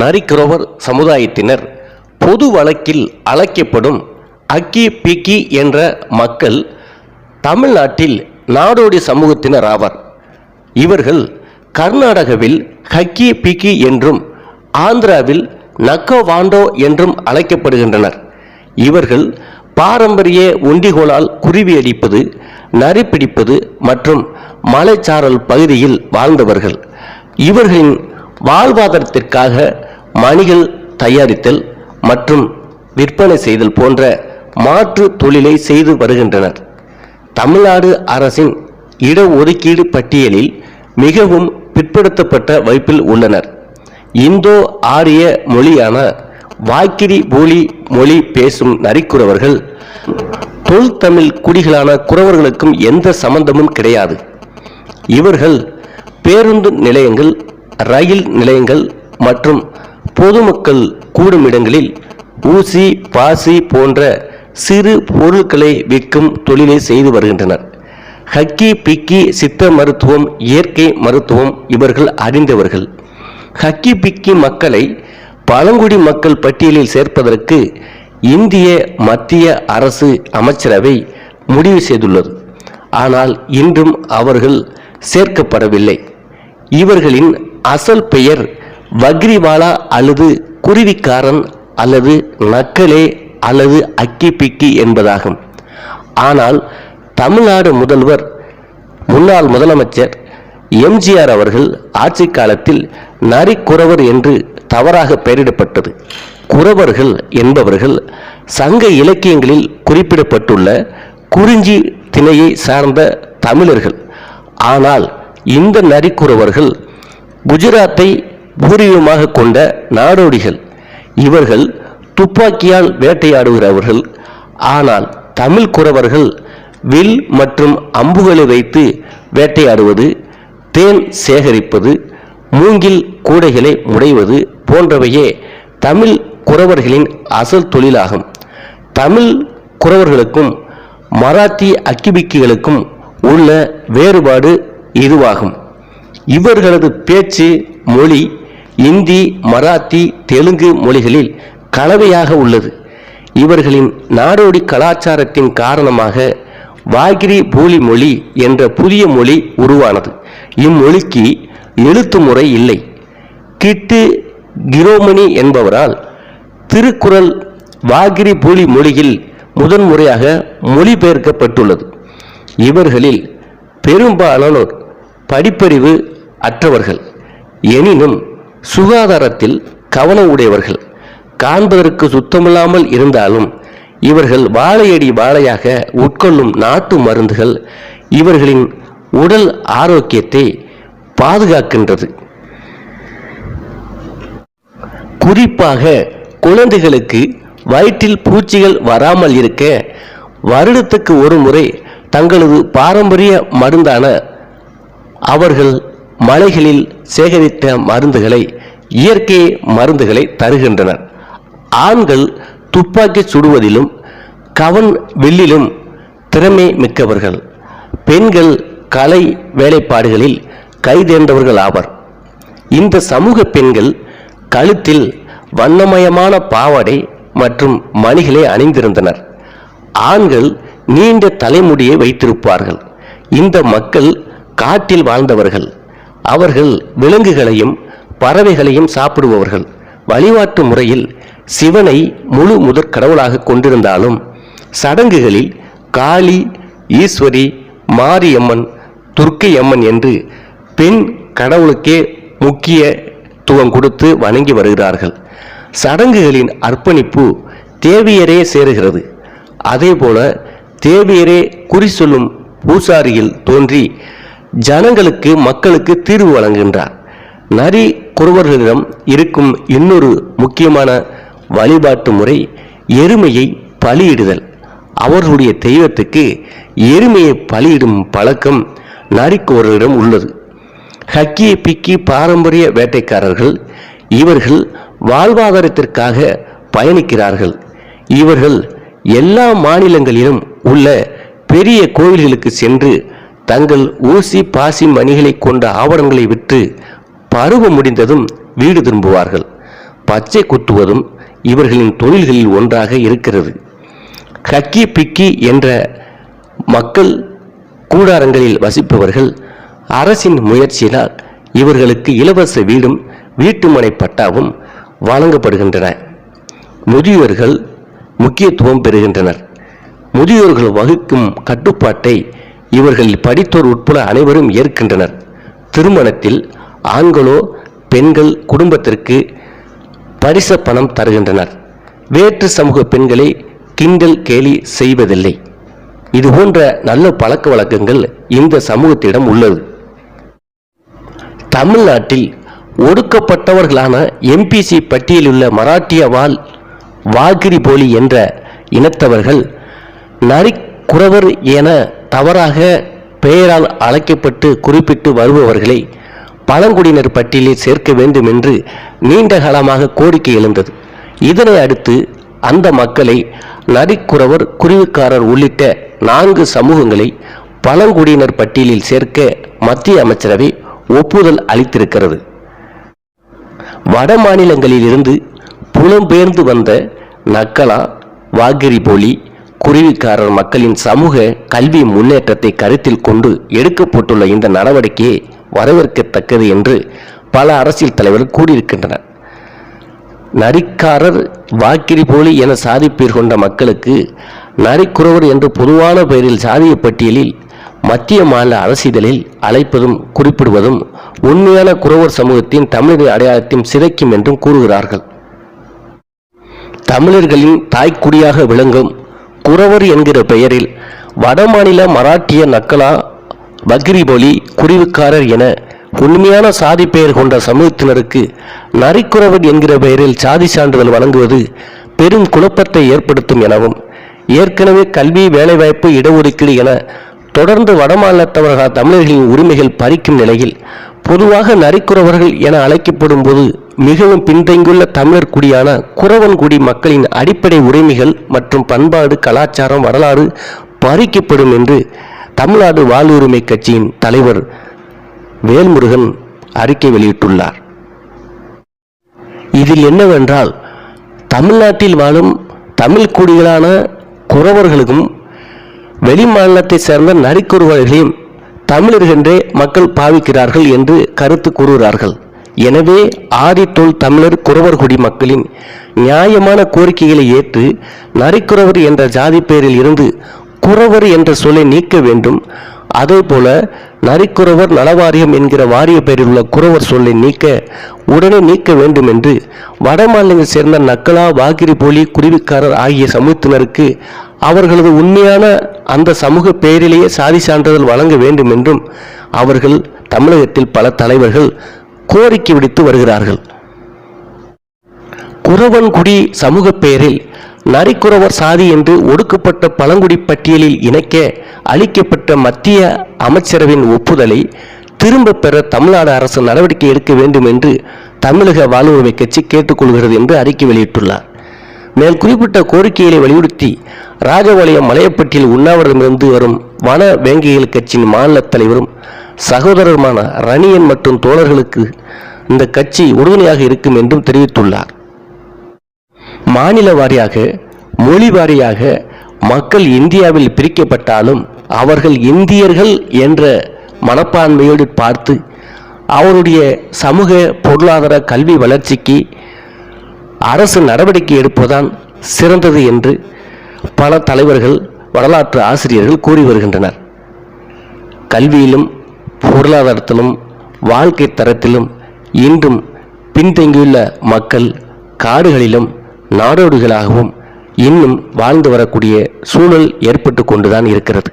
நரிக்குறவர் சமுதாயத்தினர். பொது வழக்கில் அழைக்கப்படும் அக்கி பிக்கி என்ற மக்கள் தமிழ்நாட்டில் நாடோடி சமூகத்தினர் ஆவர். இவர்கள் கர்நாடகாவில் ஹக்கி பிக்கி என்றும் ஆந்திராவில் நக்கோ வாண்டோ என்றும் அழைக்கப்படுகின்றனர். இவர்கள் பாரம்பரிய ஒண்டிகோளால் குருவி அடிப்பது நரி பிடிப்பது மற்றும் மலைச்சாரல் பகுதியில் வாழ்ந்தவர்கள். இவர்களின் வாழ்வாதாரத்திற்காக மணிகள் தயாரித்தல் மற்றும் விற்பனை செய்தல் போன்ற மாற்று தொழிலை செய்து வருகின்றனர். தமிழ்நாடு அரசின் இடஒதுக்கீடு பட்டியலில் மிகவும் பிற்படுத்தப்பட்ட வைப்பில் உள்ளனர். இந்தோ ஆரிய மொழியான வாக்கிரி போலி மொழி பேசும் நரிக்குறவர்கள் தொல் தமிழ் குடிகளான குறவர்களுக்கும் எந்த சம்பந்தமும் கிடையாது. இவர்கள் பேருந்து நிலையங்கள் ரயில் நிலையங்கள் மற்றும் பொதுமக்கள் கூடும் இடங்களில் ஊசி பாசி போன்ற சிறு பொருட்களை விற்கும் தொழிலை செய்து வருகின்றனர். ஹக்கி பிக்கி சித்த மருத்துவம் இயற்கை மருத்துவம் இவர்கள் அறிந்தவர்கள். ஹக்கி பிக்கி மக்களை பழங்குடி மக்கள் பட்டியலில் சேர்ப்பதற்கு இந்திய மத்திய அரசு அமைச்சரவை முடிவு செய்துள்ளது. ஆனால் இன்றும் அவர்கள் சேர்க்கப்படவில்லை. இவர்களின் அசல் பெயர் வக்ரிவாலா அல்லது குருவிக்காரன் அல்லது நக்கலே அல்லது அக்கி பிக்கி என்பதாகும். ஆனால் தமிழ்நாடு முதல்வர் முன்னாள் முதலமைச்சர் எம்ஜிஆர் அவர்கள் ஆட்சி காலத்தில் நரிக்குறவர் என்று தவறாக பெயரிடப்பட்டது. குறவர்கள் என்பவர்கள் சங்க இலக்கியங்களில் குறிப்பிடப்பட்டுள்ள குறிஞ்சி திணையை சார்ந்த தமிழர்கள். ஆனால் இந்த நரிக்குறவர்கள் குஜராத்தை பூர்வீகமாக கொண்ட நாடோடிகள். இவர்கள் துப்பாக்கியால் வேட்டையாடுகிறவர்கள். ஆனால் தமிழ் குறவர்கள் வில் மற்றும் அம்புகளை வைத்து வேட்டையாடுவது தேன் சேகரிப்பது மூங்கில் கூடைகளை முடைவது போன்றவையே தமிழ் குறவர்களின் அசல் தொழிலாகும். தமிழ் குறவர்களுக்கும் மராத்தி அக்கிபிக்கிகளுக்கும் உள்ள வேறுபாடு இதுவாகும். இவர்களது பேச்சு மொழி இந்தி மராத்தி தெலுங்கு மொழிகளில் கலவையாக உள்ளது. இவர்களின் நாடோடி கலாச்சாரத்தின் காரணமாக வாகிரி பூலி மொழி என்ற புதிய மொழி உருவானது. இம்மொழிக்கு எழுத்து முறை இல்லை. கிட்டு கிரோமணி என்பவரால் திருக்குறள் வாகிரி பூலி மொழியில் முதன்முறையாக மொழிபெயர்க்கப்பட்டுள்ளது. இவர்களில் பெரும்பாலானோர் படிப்பறிவு அற்றவர்கள். எனினும் சுகாதாரத்தில் கவனம் உடையவர்கள். காண்பதற்கு சுத்தமில்லாமல் இருந்தாலும் இவர்கள் வாழையடி வாழையாக உட்கொள்ளும் நாட்டு மருந்துகள் இவர்களின் உடல் ஆரோக்கியத்தை பாதுகாக்கின்றது. குறிப்பாக குழந்தைகளுக்கு வயிற்றில் பூச்சிகள் வராமல் இருக்க வருடத்துக்கு ஒரு முறை தங்களது பாரம்பரிய மருந்தான அவர்கள் மலைகளில் சேகரித்த மருந்துகளை இயற்கை மருந்துகளை தருகின்றனர். ஆண்கள் துப்பாக்கி சுடுவதிலும் கவன் வில்லிலும் திறமை மிக்கவர்கள். பெண்கள் கலை வேலைப்பாடுகளில் கைதேர்ந்தவர்கள் ஆவர். இந்த சமூக பெண்கள் கழுத்தில் வண்ணமயமான பாவாடை மற்றும் மணிகளை அணிந்திருந்தனர். ஆண்கள் நீண்ட தலைமுடியை வைத்திருப்பார்கள். இந்த மக்கள் காட்டில் வாழ்ந்தவர்கள். அவர்கள் விலங்குகளையும் பறவைகளையும் சாப்பிடுபவர்கள். வழிபாட்டு முறையில் சிவனை முழு முதற் கடவுளாக கொண்டிருந்தாலும் சடங்குகளில் காளி ஈஸ்வரி மாரியம்மன் துர்க்கையம்மன் என்று பெண் கடவுளுக்கே முக்கியத்துவம் கொடுத்து வணங்கி வருகிறார்கள். சடங்குகளின் அர்ப்பணிப்பு தேவியரே சேருகிறது. அதேபோல தேவியரே குறி சொல்லும் பூசாரியில் தோன்றி ஜனங்களுக்கு மக்களுக்கு தீர்வு வழங்குகின்றார். நரி குறவர்களிடம் இருக்கும் இன்னொரு முக்கியமான வழிபாட்டு முறை எருமையை பலியிடுதல். அவர்களுடைய தெய்வத்துக்கு எருமையை பலியிடும் பழக்கம் நரிக்குவர்களிடம் உள்ளது. ஹக்கி பிக்கி பாரம்பரிய வேட்டைக்காரர்கள் இவர்கள் வாழ்வாதாரத்திற்காக பயணிக்கிறார்கள். இவர்கள் எல்லா மாநிலங்களிலும் உள்ள பெரிய கோவில்களுக்கு சென்று தங்கள் ஊசி பாசி மணிகளை கொண்ட ஆவணங்களை விற்று பருவம் முடிந்ததும் வீடு திரும்புவார்கள். பச்சை குத்துவதும் இவர்களின் தொழில்களில் ஒன்றாக இருக்கிறது. ஹக்கி பிக்கி என்ற மக்கள் கூடாரங்களில் வசிப்பவர்கள் அரசின் முயற்சியினால் இவர்களுக்கு இலவச வீடும் வீட்டுமனை பட்டாவும் வழங்கப்படுகின்றன. முதியோர்கள் முக்கியத்துவம் பெறுகின்றனர். முதியோர்கள் வகுக்கும் கட்டுப்பாட்டை இவர்கள் படித்தோர் உட்பட அனைவரும் ஏற்கின்றனர். திருமணத்தில் ஆண்களோ பெண்கள் குடும்பத்திற்கு பரிச பணம் தருகின்றனர். வேற்று சமூக பெண்களை கிண்டல் கேலி செய்வதில்லை. இது போன்ற நல்ல பழக்க வழக்கங்கள் இந்த சமூகத்திடம் உள்ளது. தமிழ்நாட்டில் ஒடுக்கப்பட்டவர்களான எம்பிசி பட்டியலுள்ள மராட்டிய வால் வாகிரி போலி என்ற இனத்தவர்கள் நரிக்குறவர் என தவறாக பெயரால் அழைக்கப்பட்டு குறிப்பிட்டு வருபவர்களை பழங்குடியினர் பட்டியலில் சேர்க்க வேண்டும் என்று நீண்ட காலமாக கோரிக்கை எழுந்தது. இதனை அடுத்து அந்த மக்களை நரிக்குறவர் குருவிக்காரர் உள்ளிட்ட நான்கு சமூகங்களை பழங்குடியினர் பட்டியலில் சேர்க்க மத்திய அமைச்சரவை ஒப்புதல் அளித்திருக்கிறது. வட மாநிலங்களிலிருந்து புலம்பெயர்ந்து வந்த நக்கலா வாகிரி போலி குருவிக்காரர் மக்களின் சமூக கல்வி முன்னேற்றத்தை கருத்தில் கொண்டு எடுக்கப்பட்டுள்ள இந்த நடவடிக்கையை வரவேற்கத்தக்கது என்று பல அரசியல் தலைவர்கள் கூறியிருக்கின்றனர். நரிக்காரர் வாக்கிரி போலி என சாதி பெயர் கொண்ட மக்களுக்கு நரிக்குறவர் என்று பொதுவான பெயரில் சாதிய பட்டியலில் மத்திய மாநில அரசிதழில் அழைப்பதும் குறிப்பிடுவதும் உண்மையான குறவர் சமூகத்தின் தமிழர் அடையாளத்தையும் சிதைக்கும் என்றும் கூறுகிறார்கள். தமிழர்களின் தாய்க்குடியாக விளங்கும் குறவர் என்கிற பெயரில் வடமாநில மராட்டிய நக்கலா பக்ரிபொலி குடிவுக்காரர் என உண்மையான சாதி பெயர் கொண்ட சமூகத்தினருக்கு நரிக்குறவர் என்கிற பெயரில் சாதி சான்றிதழ் வழங்குவது பெரும் குழப்பத்தை ஏற்படுத்தும் எனவும் ஏற்கனவே கல்வி வேலைவாய்ப்பு இடஒதுக்கீடு என தொடர்ந்து வடமாநிலத்தவர்களால் தமிழர்களின் உரிமைகள் பறிக்கும் நிலையில் பொதுவாக நரிக்குறவர்கள் என அழைக்கப்படும் போது மிகவும் பின்தங்கியுள்ள தமிழர் குடியான குறவன்குடி மக்களின் அடிப்படை உரிமைகள் மற்றும் பண்பாடு கலாச்சாரம் வரலாறு பறிக்கப்படும் என்று தமிழ்நாடு வாழ்வுரிமை கட்சியின் தலைவர் வேல்முருகன் அறிக்கை வெளியிட்டுள்ளார். இதில் என்னவென்றால் தமிழ்நாட்டில் வாழும் தமிழ் குடிகளான குறவர்களுக்கும் வெளிமாநிலத்தைச் சேர்ந்த நரிக்குறவர்களையும் தமிழர்களென்றே மக்கள் பாவிக்கிறார்கள் என்று கருத்து கூறுகிறார்கள். எனவே ஆதித்தோல் தமிழர் குறவர்குடி மக்களின் நியாயமான கோரிக்கைகளை ஏற்று நரிக்குறவர் என்ற ஜாதி பெயரில் இருந்து குறவர் என்ற சொல்லை நீக்க வேண்டும். அதேபோல நரிக்குறவர் நலவாரியம் என்கிற வாரிய பெயரில் உள்ள குறவர் சொல்லை நீக்க உடனே நீக்க வேண்டும் என்று வடமாநிலங்களை சேர்ந்த நக்கலா வாகிரி போலி குருவிக்காரர் ஆகிய சமூகத்தினருக்கு அவர்களது உண்மையான அந்த சமூக பெயரிலேயே சாதி சான்றிதழ் வழங்க வேண்டும் என்றும் அவர்கள் தமிழகத்தில் பல தலைவர்கள் கோரிக்கை விடுத்து வருகிறார்கள். குறவன்குடி சமூக பெயரில் நரிக்குறவர் சாதி என்று ஒடுக்கப்பட்ட பழங்குடி பட்டியலில் இணைக்க அளிக்கப்பட்ட மத்திய அமைச்சரவின் ஒப்புதலை திரும்ப பெற தமிழ்நாடு அரசு நடவடிக்கை எடுக்க வேண்டும் என்று தமிழக வாழ்வுரிமை கட்சி கேட்டுக்கொள்கிறது என்று அறிக்கை வெளியிட்டுள்ளார். மேல் குறிப்பிட்ட கோரிக்கைகளை வலியுறுத்தி ராஜபாளையம் மலையப்பட்டியில் உண்ணாவிரதமிருந்து வரும் வன வேங்கைகள் கட்சியின் மாநில தலைவரும் சகோதரருமான ரணியன் மற்றும் தோழர்களுக்கு இந்த கட்சி உறுதுணையாக இருக்கும் என்றும் தெரிவித்துள்ளார். மாநில வாரியாக மொழி வாரியாக மக்கள் இந்தியாவில் பிரிக்கப்பட்டாலும் அவர்கள் இந்தியர்கள் என்ற மனப்பான்மையோடு பார்த்து அவருடைய சமூக பொருளாதார கல்வி வளர்ச்சிக்கு அரசு நடவடிக்கை எடுப்பதுதான் சிறந்தது என்று பல தலைவர்கள் வரலாற்று ஆசிரியர்கள் கூறி வருகின்றனர். கல்வியிலும் பொருளாதாரத்திலும் வாழ்க்கை தரத்திலும் இன்றும் பின்தங்கியுள்ள மக்கள் காடுகளிலும் நாடோடிகளாகவும் இன்னும் வாழ்ந்து வரக்கூடிய சூழல் ஏற்பட்டு கொண்டுதான் இருக்கிறது.